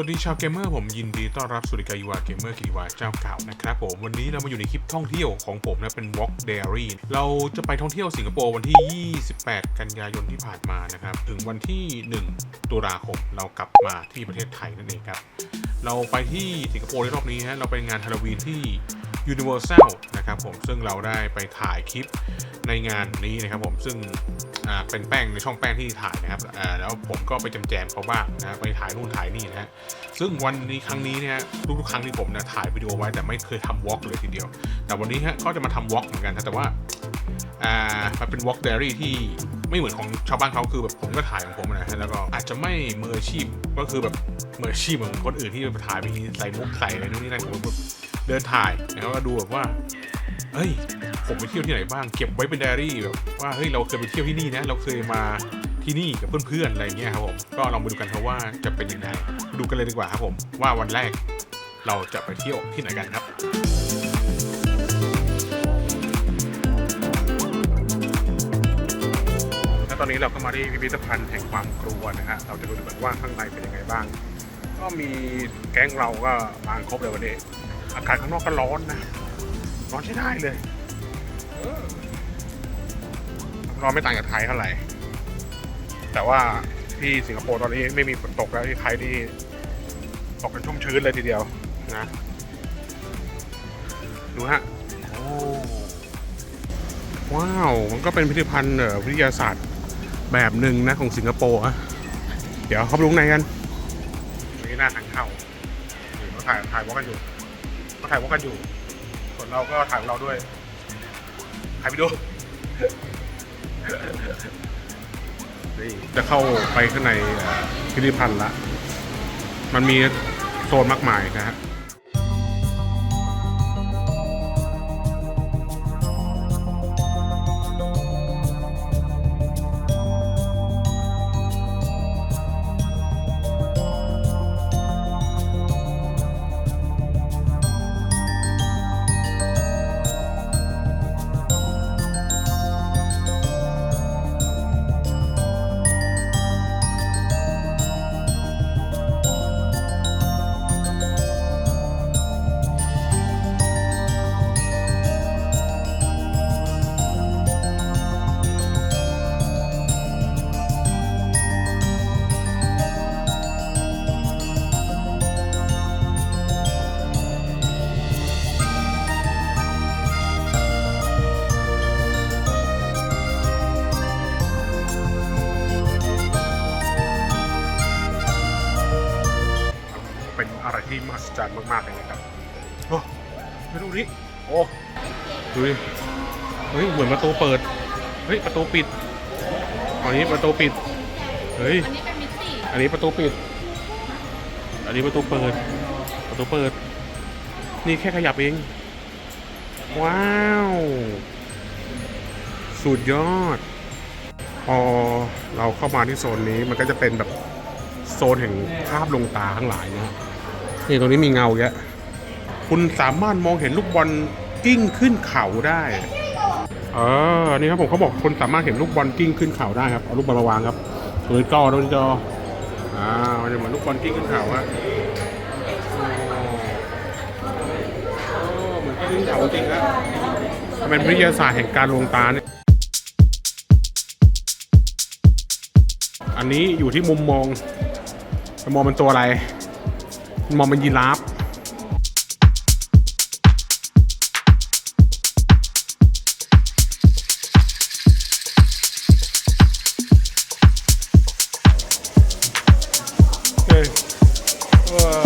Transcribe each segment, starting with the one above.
วัสดีชาวเกมเมอร์ผมยินดีต้อนรับสุริยการยูวาเกมเมอร์กิติวาเจ้าเก่านะครับผมวันนี้เรามาอยู่ในคลิปท่องเที่ยวของผมนะเป็น Walk Diary เราจะไปท่องเที่ยวสิงคโปร์วันที่ 28 กันยายนที่ผ่านมานะครับ ถึงวันที่ 1 ตุลาคมเรากลับมาที่ประเทศไทยนั่นเองครับ เราไปที่สิงคโปร์ในรอบนี้ฮะเราไปงานฮาโลวีนที่ Universal นะครับผมซึ่งเราได้ไปถ่ายคลิปในงานนี้นะครับผมซึ่งเป็นแป้งในช่องแป้งที่ถ่ายนะครับแล้วผมก็ไปแจมๆเขาบ้างนะไปถ่ายนู่นถ่ายนี่นะฮะซึ่งวันนี้ครั้งนี้เนี่ยทุกๆครั้งที่ผมนี่ยถ่ายวิดีโอไว้แต่ไม่เคยทำวอล์กเลยทีเดียว แต่วันนี้ฮะก็จะมาทำวอล์กเหมือนกันนะแต่ว่าอ่ามันเป็นวอล์กเดรี่ที่ไม่เหมือนของชาวบ้านเขาคือแบบผมก็ถ่ายของผมนะฮะแล้วก็อาจจะไม่มืออาชีพก็คือแบบมืออาชีพเหมือนคนอื่นที่ไปถ่ายไปทีใส่มุกใส่อะไรนู่นนี่นั่นผมแบบ เดินถ่ายแล้วก็ดูแบบว่าเฮ้ย ผมไปเที่ยวที่ไหนบ้าง เก็บไว้เป็นไดอารี่แบบว่าเฮ้ยเราเคยไปเที่ยวที่นี่นะ เราเคยมาที่นี่กับเพื่อนๆอะไรเงี้ยครับผมก็ลองไปดูกันครับว่าจะเป็นยังไงดูกันเลยดีกว่าครับผมว่าวันแรกเราจะไปเที่ยวที่ไหนกันครับและตอนนี้เราก็มาที่พิพิธภัณฑ์แห่งความกลัวนะฮะเราจะดูกันว่าข้างในเป็นยังไงบ้าง ก็มีแก๊งเราก็มาครบเลยวันนี้ อากาศข้างนอกก็ร้อนนะ ร้อนใช้ได้เลยร้อนไม่ต่างจากไทยเท่าไหร่ แต่ว่าที่สิงคโปร์ตอนนี้ไม่มีฝนตกแล้วที่ไทยนี่ตกกันชุ่มชื้นเลยทีเดียวนะ ดูฮะโอ้ว้าว มันก็เป็นพิพิธภัณฑ์วิทยาศาสตร์แบบหนึ่งนะของสิงคโปร์อะเดี๋ยวเข้าไปดูข้งในกันนี่หน้าทางเข้าเขาถ่ายถ่ายวอลกกันอยู่ เขาถ่ายวอล์กกันอยู่ ส่วนเราก็ถ่ายของเราด้วยถ่ายไปดูนี่จะเข้าไปข้างในพิพิธภัณฑ์ละ มันมีโซนมากมายนะฮะ ที่มหัศจรรย์มากๆเลยนะครับโอ้ไปดูดิโอ้ดูดิเฮ้ยเหมือนประตูเปิดเฮ้ยประตูปิดอันนี้ประตูปิดเฮ้ยอันนี้เป็นมิติอันนี้ประตูปิด อันนี้ประตูเปิด ประตูเปิด นี่แค่ขยับเอง ว้าว สุดยอด พอเราเข้ามาที่โซนนี้มันก็จะเป็นแบบโซนแห่งภาพลวงตาทั้งหลายนะฮะ นี่ตรงนี้มีเงาเยอะคุณสามารถมองเห็นลูกบอลกิ้งขึ้นเขาได้เอออันนี้ครับผมเขาบอกคนสามารถเห็นลูกบอลกิ้งขึ้นเขาได้ครับเอาลูกบอลมาวางครับเปิดจอดูจออ่ามันจะเหมือนลูกบอลกิ้งขึ้นเขาฮะโอ้เหมือนกิ้งขึ้นเขาจริงฮะมันเป็นวิทยาศาสตร์แห่งการลวงตาเนี่ยอันนี้อยู่ที่มุมมองมุมมองเป็นตัวอะไร มองเป็นยีราฟเฮ้ยว้าวโอ้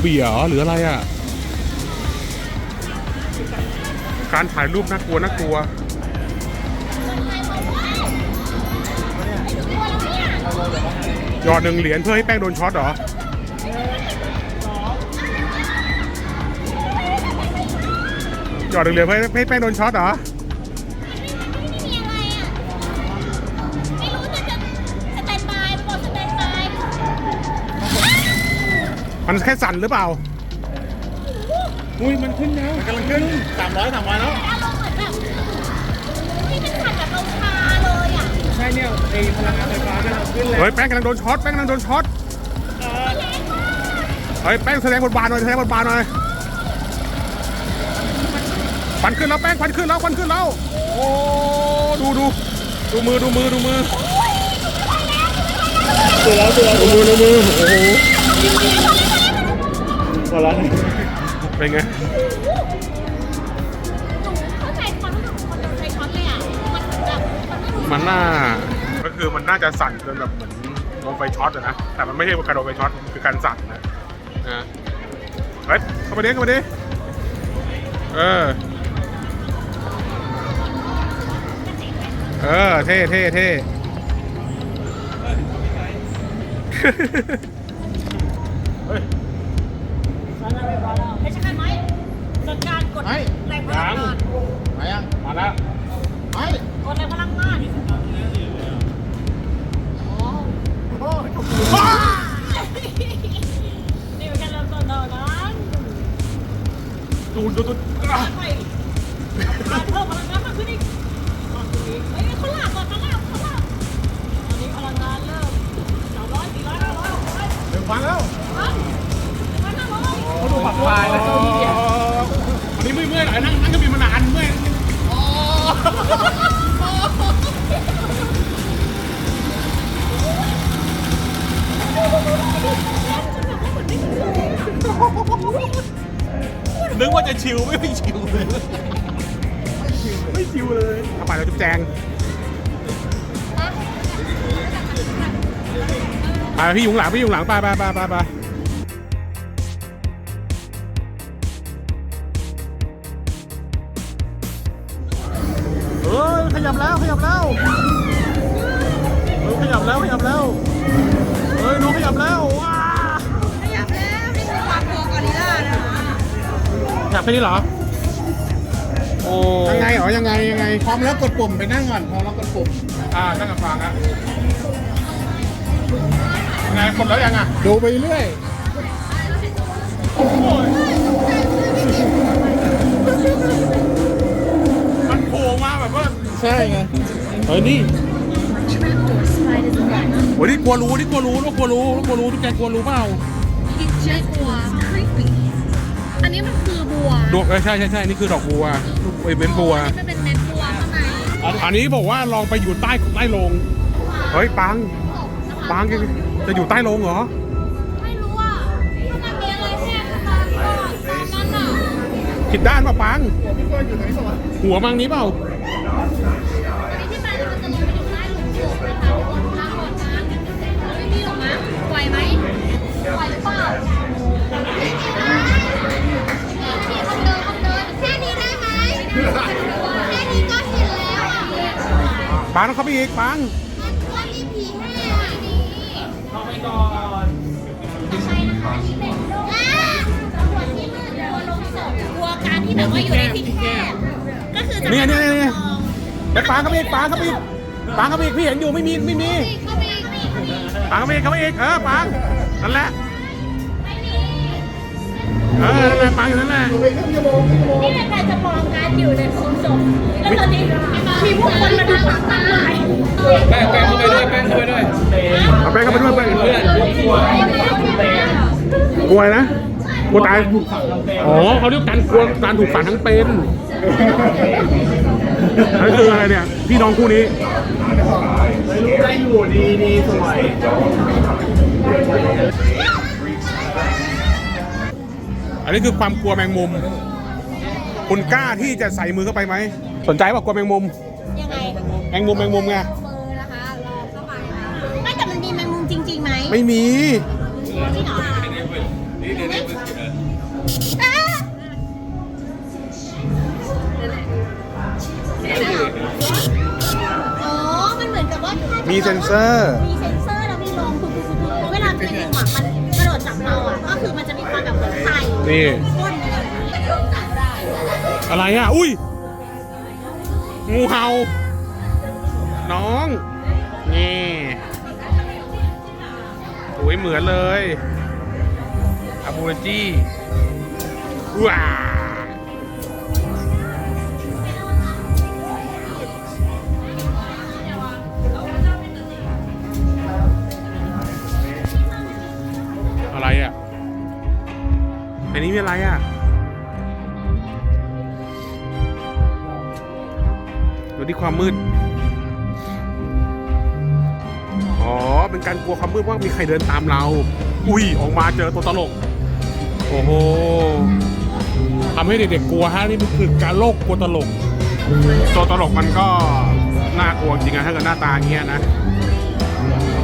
เบียหรืออะไรอะ การถ่ายรูปน่ากลัวน่ากลัว หยอดหนึ่งเหรียญเพื่อให้แป้งโดนช็อตเหรอหยอดหนึ่งเหรียญเพื่อให้แป้งโดนช็อตเหรอ มันแค่สั่นหรือเปล่า อุ้ยมันขึ้นแล้วมันกำลังขึ้นสามร้อยสามร้อยแล้ว อารมณ์เหมือนแบบนี่เป็นขันแบบลงชาเลยอะใช่เนี่ยไอ้พลังงานไฟฟ้ากำลังขึ้นแล้วเฮ้ยแป้งกำลังโดนช็อตแป้งกำลังโดนช็อตเฮ้ยแป้งแสดงบทบาทหน่อยแสดงบทบาทหน่อยควันขึ้นแล้วแป้งควันขึ้นแล้วควันขึ้นแล้วโอ้ดูดูดูมือดูมือดูมือตัวแล้วตัวแล้วดูมือดูมือโอ้โห ตัวแล้วเป็นไง เข้าใจความรู้สึกของคนโดนไฟช็อตเลยอะ มันเหมือนแบบมันไม่รู้มันน่า ก็คือมันน่าจะสั่นจนแบบเหมือนโดนไฟช็อตอะนะ แต่มันไม่ใช่การโดนไฟช็อต คือการสั่นนะนะเฮ้ยเข้ามาดิเข้ามาดิเออ เออ เท่เท่เท่ เฮ้ย ไม่ใช่ไหมจัดการกดแรงพลังงานมายังมาแล้วไปกดแรงพลังงานนี่เป็นการเริ่มต้นเท่านั้นดูดูดูอะไปการเพิ่มพลังงานมากขึ้นอีก พี่ยุงหลังพี่ยุงหลังไปไปไปไปไปเฮ้ยขยับแล้วขยับแล้วเฮ้ยขยับแล้วขยับแล้วเฮ้ยน้องขยับแล้วว้าขยับแล้วนี่คือความกลัวกอริลลานะคะขยับแค่นี้เหรอโอ้ยังไงเหรอยังไงยังไงพร้อมแล้วกดปุ่มไปนั่งก่อนพร้อมแล้วกดปุ่มอ่านั่งกับฟังอะยัง ไงกดแล้วยังอะดูไปเรื่อยมันโผล่มาแบบว่าใช่ไงเฮ้ยนี่โอ้ยนี่กลัวรู้นี่กลัวรู้แล้วกลัวรู้แล้วกลัวรู้ทุกแกกลัวรู้เปล่าบัว creepy อันนี้มันคือบัวดอกเออใช่ใช่ใช่นี่คือดอกบัวลูกไอเบนบัวมันเป็นเม็ดบัวข้างในอันนี้บอกว่าลองไปอยู่ใต้ใต้โรงเฮ้ยปังปัง จะอยู่ใต้โรงเหรอ ไม่รู้อะถ้ามันมีอะไรแทรกเข้ามาก็ตามนั้นอะผิดด้านป่ะปัง หัวมังนี้เปล่า อันนี้ที่มามันจะลงไปอยู่ใต้หลุมศพนะคะทุกคนทางก่อนนะไม่มีหรอกนะไหวไหมไหวหรือเปล่านี่คนเดินคนเดินแค่นี้ได้ไหมแค่นี้ก็เห็นแล้วอะ ปังต้องเข้าไปอีกปังาอยู่ในที่แคบก็คือจะเนี่ยเนี่ยเนี่ยไปปังเขาไปอีกปังเขาไปอีกปังเขาไปอีกพี่เห็นอยู่ไม่มีไม่มีปเข้าเขาไปปังเขาไปอีกเขาไปอีกเออปังนั่นแหละเออนั่นแหละปังอยู่นั่นแหละนี่เป็นการจำลองการอยู่ในโรงศพแล้วตอนนี้มีผู้คนมาดูมากมายแป้งแป้งเข้าไปด้วยแป้งเข้าไปด้วยเอาไปเข้าไปด้วยไปเพื่อน วอะไรนะกลัวตายอ๋อเขาเรียกการกลัวการถูกฝังทั้งเป็นนั่นคืออะไรเนี่ย พี่น้องคู่นี้ ได้อยู่ดีดีสวย อันนี้คือความกลัวแมงมุม คุณกล้าที่จะใส่มือเข้าไปไหม สนใจป่ะกลัวแมงมุม ยังไงแมงมุมแมงมุมไง มือนะคะรอเข้าไปไม่แต่มันมีแมงมุมจริงๆไหมไม่มี จริงเหรอ อะอ๋อ มันเหมือนกับว่าถ้ามีเซ็นเซอร์ มีเซ็นเซอร์แล้วมีลมปุ๊บปุ๊บปุ๊บอะมันกระโดดจับเราอะ ก็คือมันจะมีความแบบเหมือนไต่นี่ ก้นอะไรอย่างนี้อะไรอะ อุ้ย งูเห่า น้อง นี่โอ้ยเหมือนเลย บูจี้ว้าอะไรอะ อันนี้มีอะไรอะดูที่ความมืด อ๋อ เป็นการกลัวความมืดว่ามีใครเดินตามเรา อุ้ย ออกมาเจอตัวตลก โอ้โหทำให้เด็กๆกลัวฮะนี่มันคือการโลกกลัวตลก ตัวตลกมันก็น่ากลัวจริงนะถ้าเกิดหน้าตาอย่างเงี้ยนะ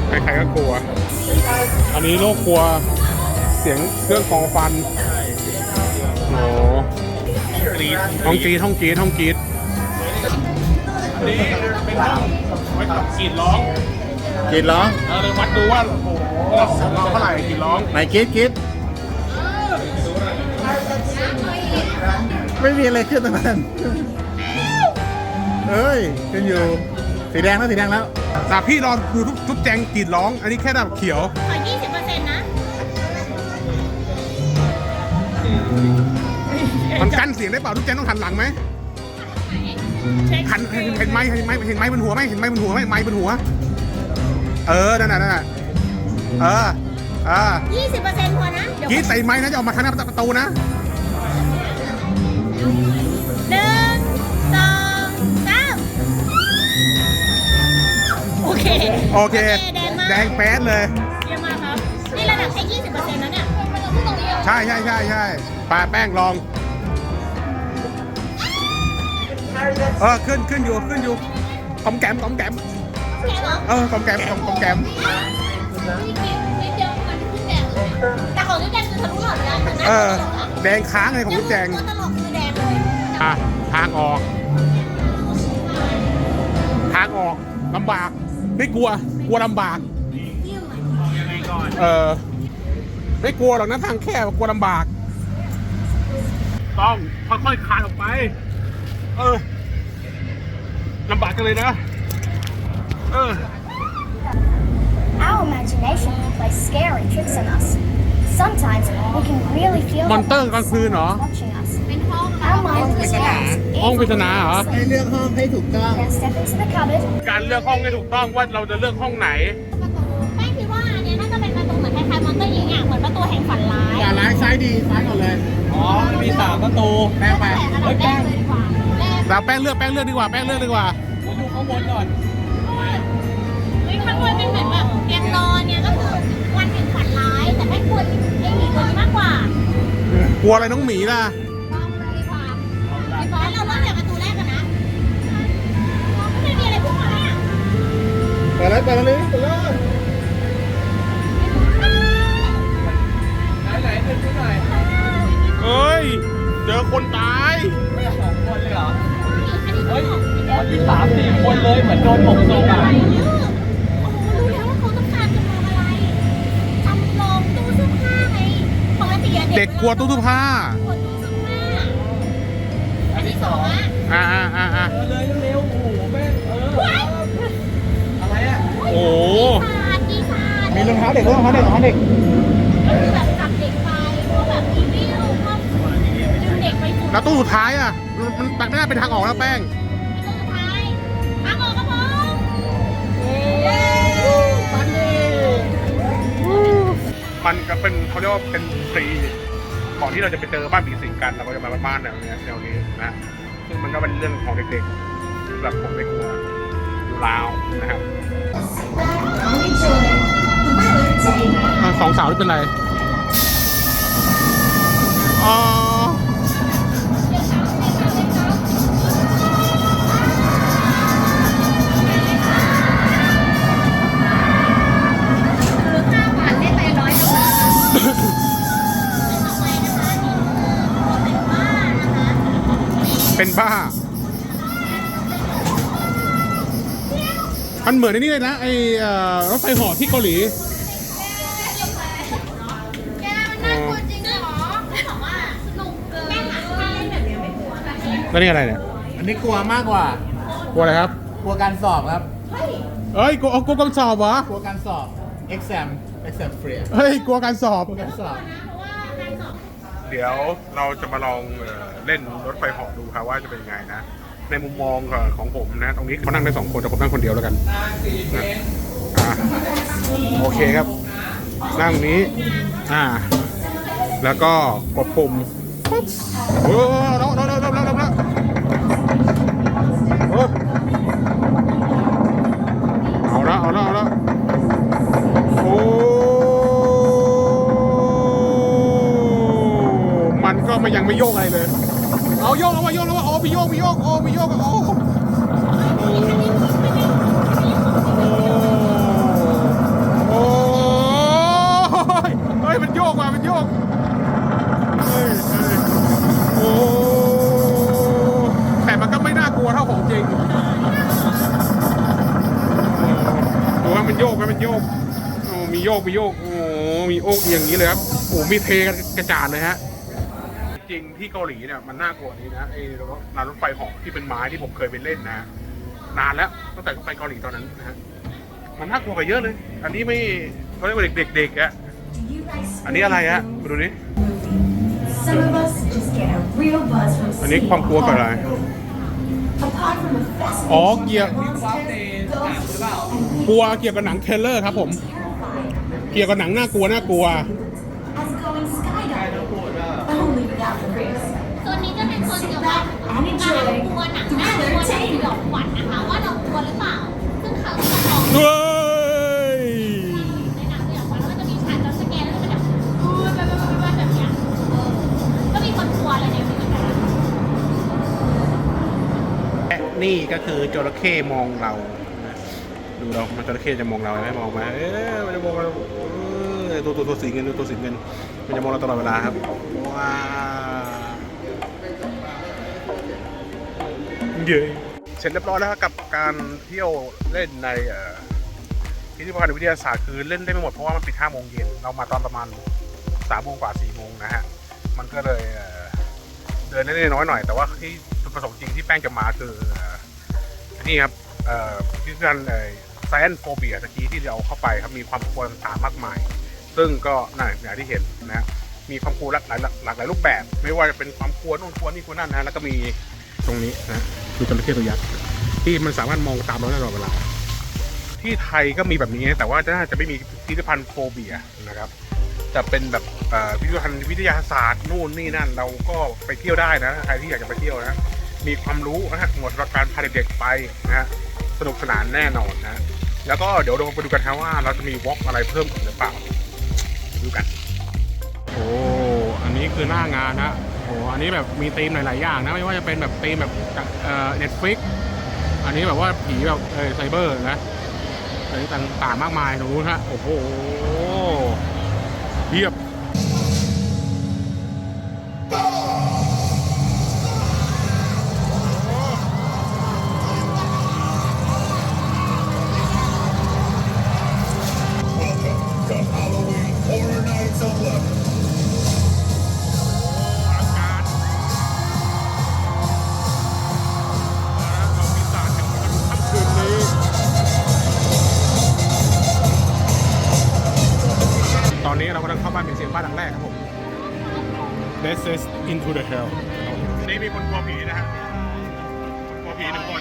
ใครๆก็กลัว อันนี้โลกกลัวเสียงเครื่องกรองฟันโอ้โหห้องกรีดห้องกรีดห้องกรีดนี่เป็นห้องไว้สำหรับกรีดร้องกินร้อง เราเลยวัดดูว่าโอ้โหเราของเราเท่าไหร่กรีดร้องไหนกิดกิด ไม่มีอะไรขึ้นตรงนั้นเอ้ยขึ้นอยู่ สีแดงแล้วสีแดงแล้วแต่พี่รอดูทุกทุกแจงกรีดร้อง อันนี้แค่แบบเขียว ขอยี่สิบเปอร์เซ็นต์นะ มันกั้นเสียงได้เปล่าทุกแจงต้องหันหลังไหมเช็คหันเห็นเห็นไม้เห็นไม้เห็นไม้บนหัวไหมเห็นไม้บนหัวไหมไม้บนหัว เออ นั่นน่ะนั่นน่ะเออเออยี่สิบเปอร์เซ็นต์พอนะ เดี๋ยวกรีดใส่ไม้นะจะออกมาทางหน้าประตูนะ หนึ่งสองสามโอเคโอเค แดงมากแดงแป๊ดเลย เยี่ยมมากครับนี่ระดับแค่ยี่สิบเปอร์เซ็นต์แล้วเนี่ยมันเราพูดตรงนี้ใช่ใช่ใช่ใช่ปลาแป้งลอง เออขึ้นขึ้นอยู่ขึ้นอยู่กอมแกมกอมแกมแกเหรอเออกอมแกมกอมกอมแกมนิดเดียวมันขึ้นแดงแต่ของนี่แดงคือทะลุหลอดแล้วนะเออแดงค้างเลยของพี่แจง ตัวตลก ทางออก ทางออกลำบาก ไม่กลัว กลัวลำบาก เออไม่กลัวหรอกนะทางแคบกลัวลำบาก ต้องค่อยๆคลานออกไป เออลำบากกันเลยนะ เออ Our imagination plays scary tricks on us. Sometimes we can really feel มอนเตอร์กลางคืนเหรอ watching us. เป็นห้อง Our mind expands ห้องปริศนาเหรอ ให้เลือกห้องให้ถูกต้อง Then step into the cupboard การเลือกห้องให้ถูกต้องว่าเราจะเลือกห้องไหน ประตูแป้งคิดว่าอันเนี้ยน่าจะเป็นประตูเหมือนคล้ายๆมอนเตอร์ยิงอะเหมือนประตูแห่งฝันร้ายอย่าร้ายซ้ายดีซ้ายก่อนเลย อ๋อ มีสามประตูแป้งไปแต่อันดับแรกเลยดีกว่าแรกเราแป้งเลือกแป้งเลือกดีกว่าแป้งเลือกดีกว่าดูข้างบนก่อน เฮ้ยข้างบนเป็นเหมือนแบบเตียงนอนเนี่ยก็คือวันแห่งฝันร้ายแต่ไม่ควรไอ้หมีตัวนี้มากกว่า กลัวอะไรน้องหมีล่ะลองดูดีกว่า ดีกว่าเราเริ่มจากประตูแรกกันนะเราไม่ได้มีอะไรพูดมาเนี่ยเปิดเลยเปิดเลยเปิดเลยเฮ้ย เจอคนตายอันนี้ต้องบอกวันที่สามสี่คนเลยเหมือนโดนหมกศพอะโอ้โหรู้แล้วว่าเขาต้องการจะทำอะไรทำลองตู้เสื้อผ้าไงปกติอะเด็กกลัวตู้เสื้อผ้ากลัวตู้เอะอ่าอ่าอ่าอ่าเลยเร็วๆโอ้โหแม่งเออว้ายอะไรอะโอ้โหปีศาจมีรองเท้าเด็กรองเท้าเด็กรองเท้าเด็กก็คือแบบจับเด็กไปพวกแบบอีวิลพวกดึงเด็กไปสู่แล้วตู้สุดท้ายอะมันมันตักหน้าเป็นทางออกแล้วแป้งตู้สุดท้ายทางออกครับผมปันดิมันก็เป็นเขาเรียกว่าเป็นฟรีก่อนที่เราจะไปเจอบ้านผีสิงกันเราก็จะมาบ้านแนวเนี้ยแนวนี้นะ ซึ่งมันก็เป็นเรื่องของเด็กๆแบบผมไม่กลัวอยู่ลาวนะครับสองสาวนี่เป็นไรอ๋อ บ้า มันเหมือนในนี่เลยนะ ไอรถไฟหอที่เกาหลีแล้วนี่อะไรเนี่ย อันนี้กลัวมากกว่า กลัวอะไรครับ กลัวการสอบครับ เฮ้ย กลัวกลัวการสอบวะกลัวการสอบ exam exam free เฮ้ย กลัวการสอบ กลัวการสอบ เดี๋ยวเราจะมาลองเอเล่นรถไฟเหาะดูครับว่าจะเป็นยังไงนะ ในมุมมองของผมนะ ตรงนี้เขานั่งได้สองคนแต่ผมนั่งคนเดียวแล้วกันนะอ่าโอเคครับ นั่งนี้ อ่า แล้วก็กดปุ่มปุ๊บโอ้โหาเราเราเราเราเราเอาละเอาละเอาละโอ้ มันก็ไม่ ยังไม่โยกอะไรเลย เอาโยกแล้วว่าโยกแล้วว่าโอ้มีโยกมีโยกโอ้มีโยกโอ้โอ้ยเฮ้ยมันโยกว่ะมันโยกเฮ้ยเฮ้ยโอ้แต่มันก็ไม่น่ากลัวเท่าของจริงดูว่ามันโยกไหมมันโยกมีโยกมีโยกโอ้มีโอกอย่างนี้เลยครับโอ้มีเทกระจาดเลยฮะ ที่เกาหลีเนี่ยมันน่ากลัวนี้นะไอ้รางรถไฟเหาะที่เป็นไม้ที่ผมเคยไปเล่นนะ นานแล้วตั้งแต่ไปเกาหลีตอนนั้นนะฮะมันน่ากลัวกว่าเยอะเลย อันนี้ไม่เขาเรียกว่าเด็กๆอะอันนี้อะไรฮะมาดูดิ Some of us just get a real buzz from อันนี้ seeing ความกลัวกับอะไร Apart from the fascinating อ๋อเกี่ยว monsters, ghosts, and กลัวเกี่ยวกับหนังเทรลเลอร์ครับผม terrifying เกี่ยวกับหนังน่ากลัวน่ากลัว as going skydiving, only without the risk. ส่วนนี้จะ เป็นส่วนเกี่ยการกลัวหนังน่ากลัวในสยองขวัญนะคะ ว่าเรากลัวหรือเปล่า ซึ่งเขาจะบอกเฮ้ยในหนังสยองขวัญแล้วก็จะมีฉากจำสแกนแล้วก็จะแบบอู้แบบแบบแบบแบบเนี้ยก็มีคนกลัวอะไรในนี้เหมือนกันนี่ก็คือจระเข้มองเรานะดูเรามันจระเข้จะมองเราไหมมองมาเอ๊ะมันจะมองเราเออตัวตัวตัวสีเงินตัวสีเงินมันจะมองเราตลอดเวลาครับว้าว เย้เสร็จเรียบร้อยแล้วครับกับการเที่ยวเล่นในพิพิธภัณฑ์วิทยาศาสตร์คือเล่นได้ไม่หมดเพราะว่ามันปิด5โมงเย็นเรามาตอนประมาณ3โมงกว่า4โมงนะฮะมันก็เลยเดินได้น้อยหน่อย แต่ว่าที่จุดประสงค์จริงที่แป้งจะมาคือเอ่นี่ครับพิพิธภัณฑ์ไซแอนโฟเบียตะกี้ที่เราเข้าไปครับมีความกลัวต่างๆมากมาย ซึ่งก็น่าอย่างที่เห็นนะฮะมีความกลัวหลากหลายหลากหลายรูปแบบ ไม่ว่าจะเป็นความกลัวนู่นกลัวนี่กลัวนั่นนะฮะแล้วก็มีตรงนี้นะ คือจระเข้ตัวยักษ์ที่มันสามารถมองตามเราได้ตลอดเวลา ที่ไทยก็มีแบบนี้แต่ว่าน่าจะไม่มีพิพิธภัณฑ์โฟเบียนะครับจะเป็นแบบพิพิธภัณฑ์วิทยาศาสตร์นู่นนี่นั่น เราก็ไปเที่ยวได้นะใครที่อยากจะไปเที่ยวนะมีความรู้นะฮะหมดสำหรับการพาเด็กๆไปนะฮะสนุกสนานแน่นอนนะแล้วก็เดี๋ยวเราไปดูกันครับว่าเราจะมีวอล์กอะไรเพิ่มอีกหรือเปล่าดูกัน โอ้อันนี้คือหน้างานนะ โอ้อันนี้แบบมีธีมหลาย ๆ อย่างนะไม่ว่าจะเป็นแบบธีมแบบเอ่อเน็ตฟลิกอันนี้แบบว่าผีแบบเออไซเบอร์นะอะไรต่างๆมากมายตรงนู้นฮะโอ้โหเพียบ บ้านหลังแรกครับผม This is into the hell นี่มีคนกลัวผีนะฮะคกลัวผีหนึ่งคน